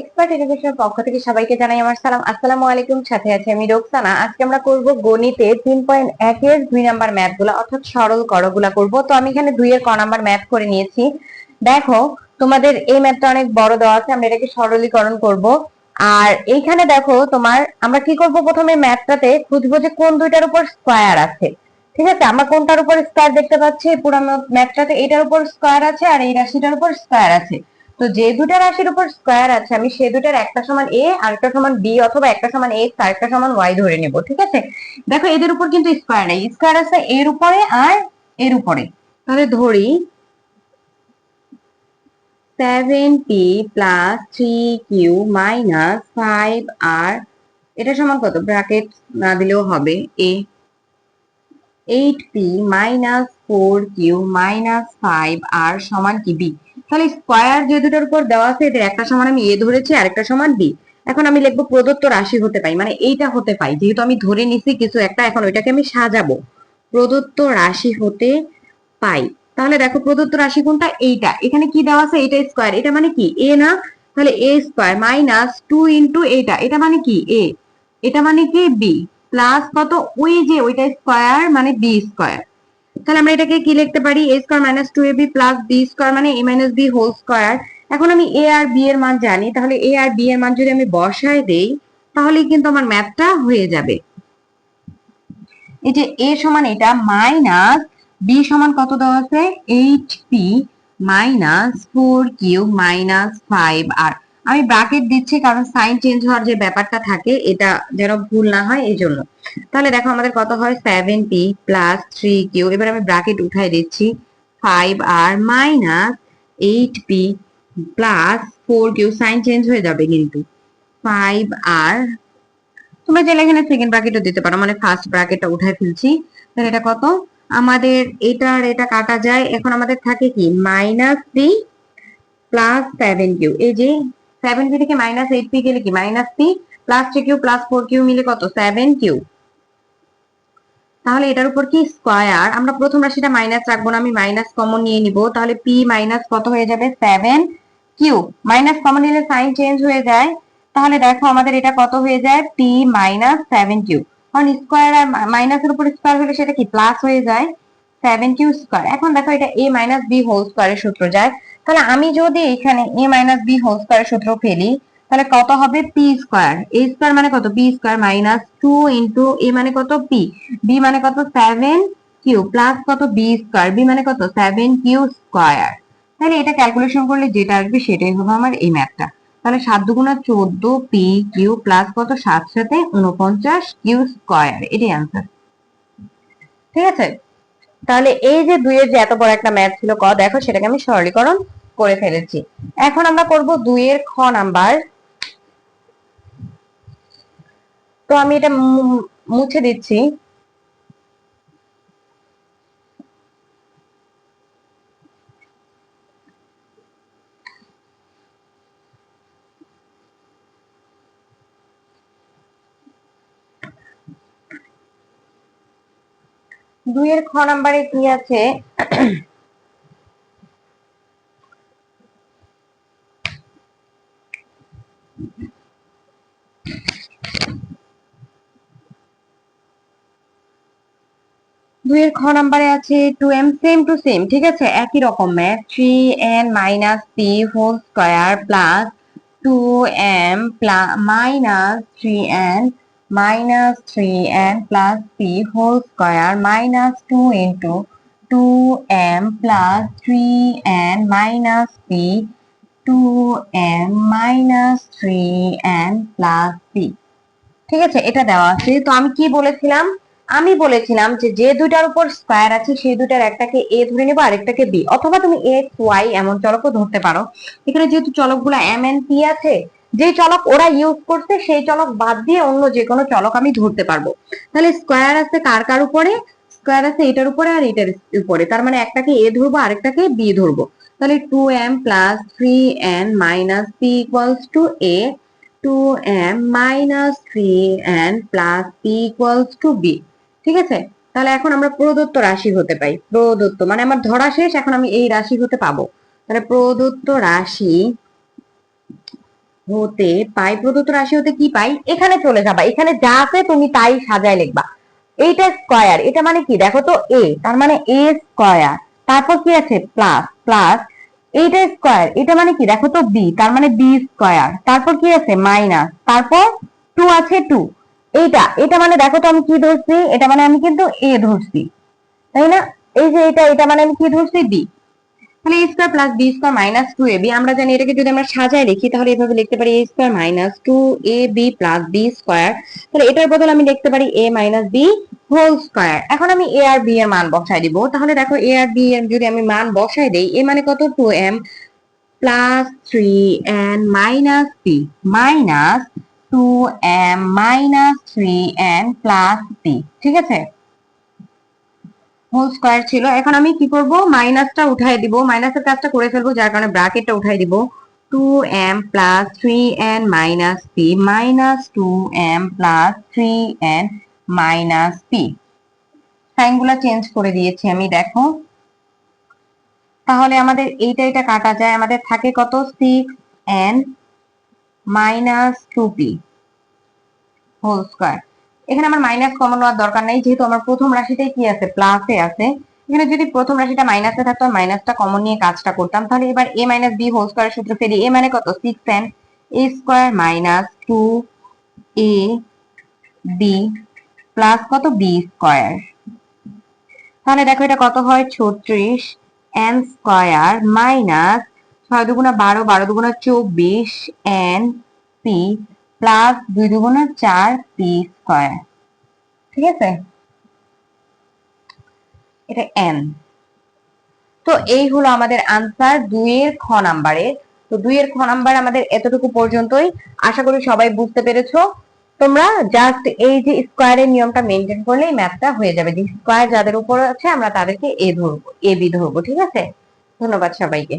Expert এডুকেশনের পক্ষ থেকে সবাইকে জানাই আমার সালাম। আসসালামু আলাইকুম, সাথে আছে আমি রোকসানা। আজকে আমরা করব গণিতে তিন পয়েন্ট একের দুই নাম্বার ম্যাথগুলা, অর্থাৎ সরল করগুলা করব। তো আমি এখানে দুই এর ক নাম্বার ম্যাথ করে নিয়েছি। দেখো, তোমাদের এই ম্যাথটা অনেক বড় দেওয়া আছে, আমরা এটাকে সরলীকরণ করব। আর এইখানে দেখো, তোমার, আমরা কি করব প্রথমে ম্যাথটাতে খুঁজবো যে কোন দুইটার উপর স্কোয়ার আছে। ঠিক আছে? আমরা কোনটার উপর স্কোয়ার দেখতে পাচ্ছি? পুরো ম্যাথটাতে এটার উপর স্কোয়ার আছে আর এই রাশিটার উপর স্কোয়ার আছে। তো যে দুটা রাশির উপর স্কোয়ার আছে, আমি সে দুটার একটা সমান এ আর একটা সমান বি অথবা একটা সমান এক্স আর একটা সমান ওয়াই ধরে নেব, ঠিক আছে? দেখো, এদের উপর কিন্তু স্কোয়ার নেই। স্কোয়ার আছে এর উপরে আর এর উপরে। তাহলে ধরি seven P plus three Q minus five R এটা সমান কত? ব্র্যাকেট না দিলেও হবে। A eight P minus four Q minus five R সমান কি? বি তাহলে স্কোয়ার যে দুটোর উপর দেওয়া আছে, এদের একটা সমান আমি এ ধরেছি আর একটা সমান বি এখন আমি লিখব প্রদত্ত রাশি হতে পাই মানে এইটা হতে পাই যেহেতু আমি ধরে নিছি কিছু একটা, এখন ওইটাকে আমি সাজাবো। প্রদত্ত রাশি হতে পাই। তাহলে দেখো প্রদত্ত রাশি কোনটা? এইটা। এখানে কি দেওয়া আছে? এটা স্কোয়ার এটা মানে কি? এ না? তাহলে A square minus two into এটা এটা মানে কি? এ এটা মানে কি? বি প্লাস কত? ওই যে ওইটা স্কোয়ার মানে বি স্কোয়ার তাহলে আমরা এটাকে কি লিখতে পারি? A square minus two A B plus B square মানে A minus B whole square এখন আমি এ আর বি এর মান জানি, তাহলে এ আর বি এর মান যদি আমি বসায় দেই তাহলে কিন্তু আমার ম্যাথটা হয়ে যাবে। এই যে এ সমান এটা মাইনাস বি সমান কত দেওয়া আছে? Eight P minus four Q minus five R আমি ব্রাকেট দিচ্ছি কারণ সাইন চেঞ্জ হওয়ার যে ব্যাপারটা থাকে, এটা যেন ভুল না হয়, এই জন্য। তাহলে দেখো আমাদের কত হয়? Seven P plus three Q এবার আমি ব্রাকেট উঠাই দিচ্ছি। Five R minus eight P plus four Q sign change হয়ে যাবে কিন্তু। ফাইভ আর তোমরা চাইলে এখানে সেকেন্ড ব্রাকেটও দিতে পারো। মানে ফার্স্ট ব্রাকেটটা উঠাই ফেলছি। তাহলে এটা কত? আমাদের এটা আর এটা কাটা যায়। এখন আমাদের থাকে কি? Minus P plus seven Q এই যে সেভেন পি থেকে মাইনাস এইট পি গেলে কি? Minus P plus three Q plus four Q মিলে কত? সেভেন কিউ তাহলে এটার উপর কি? স্কোয়ার আমরা প্রথম রাশিটা মাইনাস রাখব না, আমি মাইনাস কমন নিয়ে নিব। তাহলে পি মাইনাস কত হয়ে যাবে? সেভেন কিউ মাইনাস কমন নিলে সাইন চেঞ্জ হয়ে যায়। তাহলে দেখো আমাদের এটা কত হয়ে যায়? পি মাইনাস সেভেন কিউ কারণ স্কোয়ার মাইনাসের উপর স্কোয়ার হলে সেটা কি? প্লাস হয়ে যায়। সেভেন কিউ স্কোয়ার এখন দেখো এটা এ মাইনাস বি হোল স্কোয়ারের সূত্র যায়। তাহলে আমি যদি এখানে এ মাইনাস বি হোল স্কোয়ারের সূত্র ফেলি, তাহলে কত হবে পি স্কোয়ার এ স্কোয়ার মানে কত? P square minus two into A মানে কত? পি বি মানে কত? সেভেন কিউ প্লাস কত? বি স্কোয়ার বি মানে কত? সেভেন কিউ স্কোয়ার তাহলে এটা ক্যালকুলেশন করলে যেটা আসবে সেটাই হবে আমার এই ম্যাথটা তাহলে সাত দুগুণা চোদ্দ পি কিউ প্লাস কত? সাত সাথে উনপঞ্চাশ কিউ স্কোয়ার এটাই আনসার ঠিক আছে? তাহলে এই যে দুইয়ের যে এত বড় একটা ম্যাথ ছিল, ক? দেখো সেটাকে আমি সরলীকরণ করে ফেলেছি। এখন আমরা করব দুইয়ের খ নাম্বার। তো আমি এটা মুছে দিচ্ছি। দুইয়ের খ নাম্বারে কি আছে? দুইয়ের খ নাম্বারে আছে two M same two same ঠিক আছে? একই রকম math three N minus P whole square plus two M minus three N minus three N plus P whole square minus two into two M plus three N minus P two M minus three N plus P ঠিক আছে? এটা দেওয়া আছে। তো আমি কি বলেছিলাম? আমি বলেছিলাম যে যে দুটার উপর স্কোয়ার আছে, সেই দুটার একটাকে এ ধরে নেব, আরেকটাকে বি অথবা তুমি এক্স ওয়াই এমন চলকও ধরতে পারো। এখানে যেহেতু চলকগুলো এম এন পি আছে যে চলক ওরা ইউজ করছে, সেই চলক বাদ দিয়ে অন্য যে কোনো চলক আমি ধরতে পারব। তাহলে স্কোয়ার আছে কার কার উপরে? স্কোয়ার আছে এটার উপরে আর এটার উপরে। তার মানে একটাকে এ ধরবো, আরেকটাকে বি ধরবো। তাহলে two M plus three N minus P equals to A two M minus three N plus P equals to B ঠিক আছে? তাহলে এখন আমরা প্রদত্ত রাশি হতে পাই প্রদত্ত মানে আমার ধরা শেষ, এখন আমি এই রাশি হতে পাবো। তাহলে প্রদত্ত রাশি হতে পাই, প্রদত্ত রাশি হতে কি পাই? এখানে চলে যাবা, এখানে যা আছে তুমি তাই সাজায় লিখবা। এইটা স্কয়ার এটা মানে কি? দেখো তো এ তার মানে এ স্কয়ার তারপর কি আছে? প্লাস প্লাস এইটা স্কয়ার এটা মানে কি? দেখো তো বি তার মানে বি স্কয়ার তারপর কি আছে? মাইনাস তারপর টু আছে টু এইটা এটা মানে দেখো তো আমি কি ধরছি? এটা মানে আমি কিন্তু এ ধরছি, তাই না? এই যে এটা এটা মানে আমি কি ধরছি? বি তাহলে A square plus B square minus two A B আমরা জানি এটাকে যদি আমরা সাজায় লিখি, তাহলে এভাবে লিখতে পারি A square minus two A B plus B square তাহলে এটার বদলে আমি লিখতে পারি A minus B whole square এখন আমি এ আর বি এর মান বসাই দিব। তাহলে দেখো এ আর বি এর যদি আমি মান বসাই দেই, এ মানে কত? Two M plus three N minus B minus two M minus three N plus B ঠিক আছে? হোল স্কয়ার ছিল। এখন আমি কি করব? মাইনাসটা উঠাই দিব। মাইনাসের কাজটা করে ফেলব, যার কারণে ব্র্যাকেটটা উঠাই দিব। Two M plus three N minus P minus two M plus three N minus P সাইনগুলো change করে দিয়েছি আমি, দেখো। তাহলে আমাদের এইটা এটা কাটা যায়। আমাদের থাকে কত? Six N minus two P whole square এখানে আমার মাইনাস কমন হওয়ার দরকার নেই, যেহেতু আমার প্রথম রাশিটাই কি আছে? প্লাসে আছে। এখানে যদি প্রথম রাশিটা মাইনাসে থাকতো মাইনাসটা কমন নিয়ে কাজটা করতাম। তাহলে এবার A minus B whole square সূত্র ফেলি এ মানে কত? Six N A square minus two A B plus কত? বি স্কয়ার তাহলে দেখো এটা কত হয়? ছত্রিশ এন স্কয়ার মাইনাস ছয় দুগুণা বারো বারো দুগুণা চব্বিশ এন পি প্লাস দুই দুগুণা চার পি স্কয়ার ঠিক আছে? এটা এন তো এই হলো আমাদের আনসার দুইয়ের খ নাম্বারে তো দুইয়ের খ নাম্বার আমাদের এতটুকু পর্যন্তই। আশা করি সবাই বুঝতে পেরেছ। তোমরা জাস্ট এই যে স্কোয়ারের নিয়মটা মেনটেন করলেই ম্যাথটা হয়ে যাবে। যে স্কোয়ার যাদের উপর আছে, আমরা তাদেরকে এ ধরবো এ বি ধরবো, ঠিক আছে? ধন্যবাদ সবাইকে।